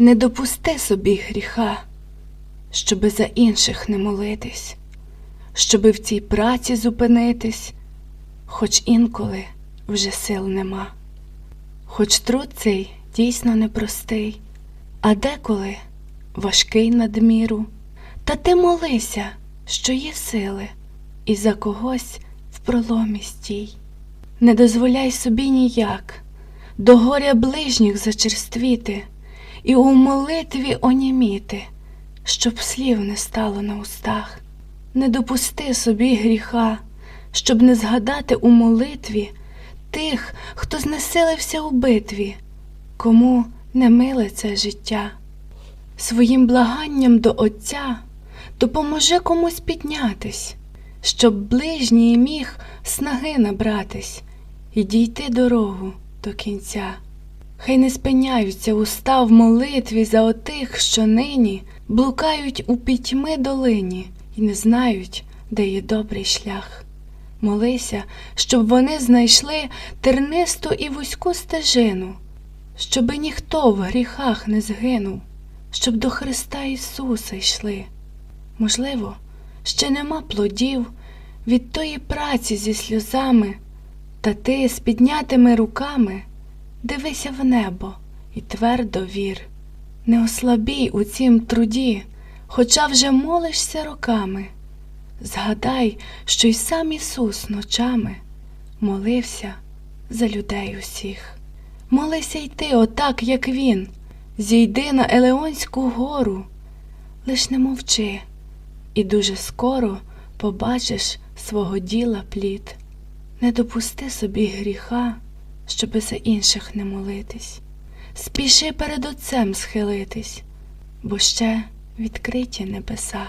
Не допусти собі гріха, щоби за інших не молитись, щоби в цій праці зупинитись, хоч інколи вже сил нема. Хоч труд цей дійсно непростий, а деколи важкий надміру. Та ти молися, що є сили, і за когось в проломі стій. Не дозволяй собі ніяк до горя ближніх зачерствіти і у молитві оніміти, щоб слів не стало на устах. Не допусти собі гріха, щоб не згадати у молитві тих, хто знесилився у битві, кому не миле це життя. Своїм благанням до Отця допоможи комусь піднятись, щоб ближній міг снаги набратись і дійти дорогу до кінця. Хай не спиняються уста в молитві за отих, що нині блукають у пітьми долині і не знають, де є добрий шлях. Молися, щоб вони знайшли тернисту і вузьку стежину, щоби ніхто в гріхах не згинув, щоб до Христа Ісуса йшли. Можливо, ще нема плодів від тої праці зі сльозами, та ти з піднятими руками дивися в небо і твердо вір. Не ослабій у цім труді, хоча вже молишся роками. Згадай, що й сам Ісус ночами молився за людей усіх. Молися й ти, отак, як Він, зійди на Елеонську гору, лиш не мовчи, і дуже скоро побачиш свого діла плід. Не допусти собі гріха, щоби за інших не молитись. Спіши перед Отцем схилитись, бо ще відкриті небеса.